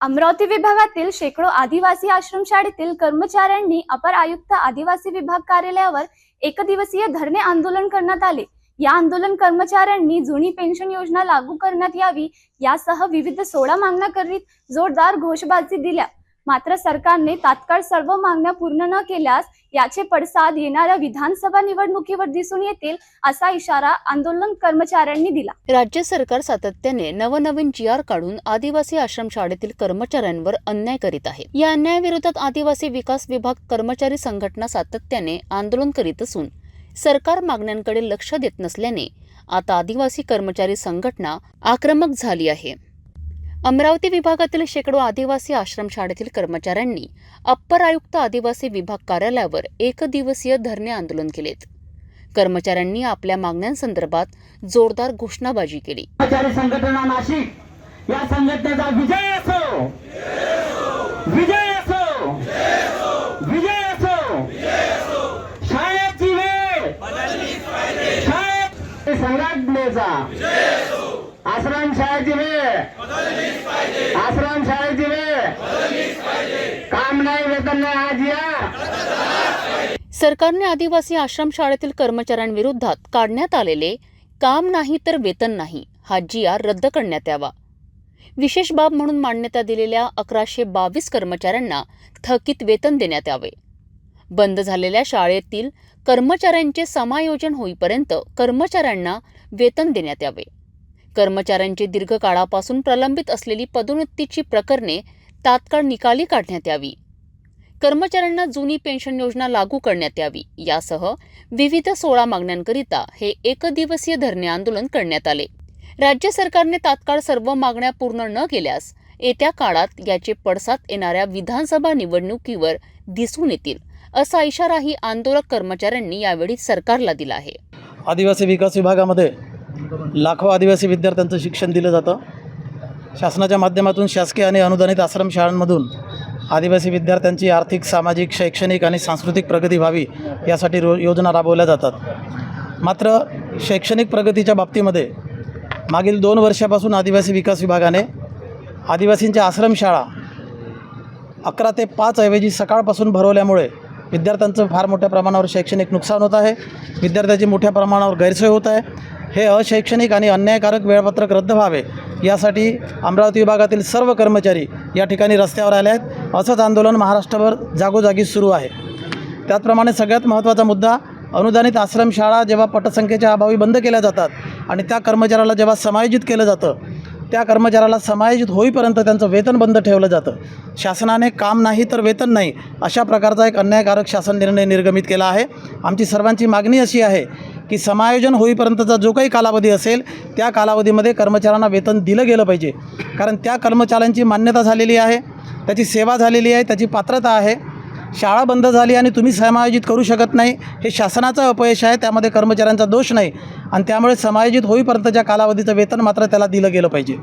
अमरावती विभागातील शेकडो आदिवासी आश्रमशाळेतील कर्मचाऱ्यांनी अपर आयुक्त आदिवासी विभाग कार्यालयावर एकदिवसीय धरणे आंदोलन करण्यात आले. या आंदोलन कर्मचाऱ्यांनी जुनी पेन्शन योजना लागू करण्यात यावी यासह विविध सोळा मागण्या करीत जोरदार घोषबाजी दिल्या. मात्र सरकारने तात्काळ सर्व मागण्या पूर्ण न केल्यास याचे पडसाद येणाऱ्या विधानसभा निवडणुकीवर दिसून येतील असा इशारा आंदोलन कर्मचाऱ्यांनी दिला. राज्य सरकार सातत्याने नवनवीन जी आर काढून आदिवासी आश्रमशाळेतील कर्मचाऱ्यांवर अन्याय करीत आहे. या अन्यायाविरोधात आदिवासी विकास विभाग कर्मचारी संघटना सातत्याने आंदोलन करीत असून सरकार मागण्यांकडे लक्ष देत नसल्याने आता आदिवासी कर्मचारी संघटना आक्रमक झाली आहे. अमरावती विभागातील शेकडो आदिवासी आश्रमशाळेतील कर्मचाऱ्यांनी अप्पर आयुक्त आदिवासी विभाग कार्यालयावर एक दिवसीय धरणे आंदोलन केलेत. कर्मचाऱ्यांनी आपल्या मागण्यांसंदर्भात जोरदार घोषणाबाजी केली. संघटना नाशिक या संघटनेचा विजय असो. विजय असो. विजय असो. शाळेची वेळ. शाळेत संघटनेचा आश्रम शाळेची वेळ. आश्रम शाळेची वेळ. काम नाही वेतन नाही आज या. सरकारने आदिवासी आश्रमशाळेतील कर्मचाऱ्यांविरोधात काढण्यात आलेले काम नाही तर वेतन नाही हा जी आर रद्द करण्यात यावा. विशेष बाब म्हणून मान्यता दिलेल्या अकराशे बावीस कर्मचाऱ्यांना थकीत वेतन देण्यात यावे. बंद झालेल्या शाळेतील कर्मचाऱ्यांचे समायोजन होईपर्यंत कर्मचाऱ्यांना वेतन देण्यात यावे. कर्मचाऱ्यांची दीर्घकाळापासून प्रलंबित असलेली पदोन्नतीची प्रकरणे तात्काळ निकाली काढण्यात यावी. कर्मचाऱ्यांना जुनी पेन्शन योजना लागू करण्यात यावी. यासह विविध सोळा मागण्यांकरिता हे एकदिवसीय धरणे आंदोलन करण्यात आले. राज्य सरकारने तात्काळ सर्व मागण्या पूर्ण न केल्यास येत्या काळात याचे पडसाद येणाऱ्या विधानसभा निवडणुकीवर दिसून येतील असा इशाराही आंदोलक कर्मचाऱ्यांनी यावेळी सरकारला दिला आहे. आदिवासी विकास विभागामध्ये लाखो आदिवासी विद्यार्थ्यांचं शिक्षण दिलं जातं. शासनाच्या माध्यमातून शासकीय आणि अनुदानित आश्रमशाळांमधून आदिवासी विद्यार्थ्यांची आर्थिक सामाजिक शैक्षणिक आणि सांस्कृतिक प्रगती व्हावी यासाठी रो योजना राबवल्या जातात. मात्र शैक्षणिक प्रगतीच्या बाबतीमध्ये मागील दोन वर्षापासून आदिवासी विकास विभागाने आदिवासींच्या आश्रमशाळा अकरा ते पाच ऐवजी सकाळपासून भरवल्यामुळे विद्यार्थ्यांचं फार मोठ्या प्रमाणावर शैक्षणिक नुकसान होत आहे. विद्यार्थ्याची मोठ्या प्रमाणावर गैरसोय होत आहे. हे अशैक्षणिक आणि अन्यायकारक वेळापत्रक रद्द व्हावे. यासाठी अमरावती विभागातील सर्व कर्मचारी या ठिकाणी रस्त्यावर आले आहेत. असंच आंदोलन महाराष्ट्रभर जागोजागी सुरू आहे. त्याचप्रमाणे सगळ्यात महत्त्वाचा मुद्दा अनुदानित आश्रमशाळा जेव्हा पटसंख्येच्या अभावी बंद केल्या जातात आणि त्या कर्मचाऱ्याला जेव्हा समायोजित केलं जातं त्या कर्मचाऱ्याला समायोजित होईपर्यंत त्यांचं वेतन बंद ठेवलं जातं. शासनाने काम नाही तर वेतन नाही अशा प्रकारचा एक अन्यायकारक शासन निर्णय निर्गमित केला आहे. आमची सर्वांची मागणी अशी आहे की समायोजन होईपर्यंतचा जो काही कालावधी असेल त्या कालावधीमध्ये कर्मचाऱ्यांना वेतन दिलं गेलं पाहिजे. कारण त्या कर्मचाऱ्यांची मान्यता झालेली आहे त्याची सेवा झालेली आहे त्याची पात्रता आहे. शाळा बंद झाली आणि तुम्ही समायोजित करू शकत नाही हे शासनाचं अपयश आहे त्यामध्ये कर्मचाऱ्यांचा दोष नाही. आणि त्यामुळे समायोजित होईपर्यंतच्या कालावधीचं वेतन मात्र त्याला दिलं गेलं पाहिजे.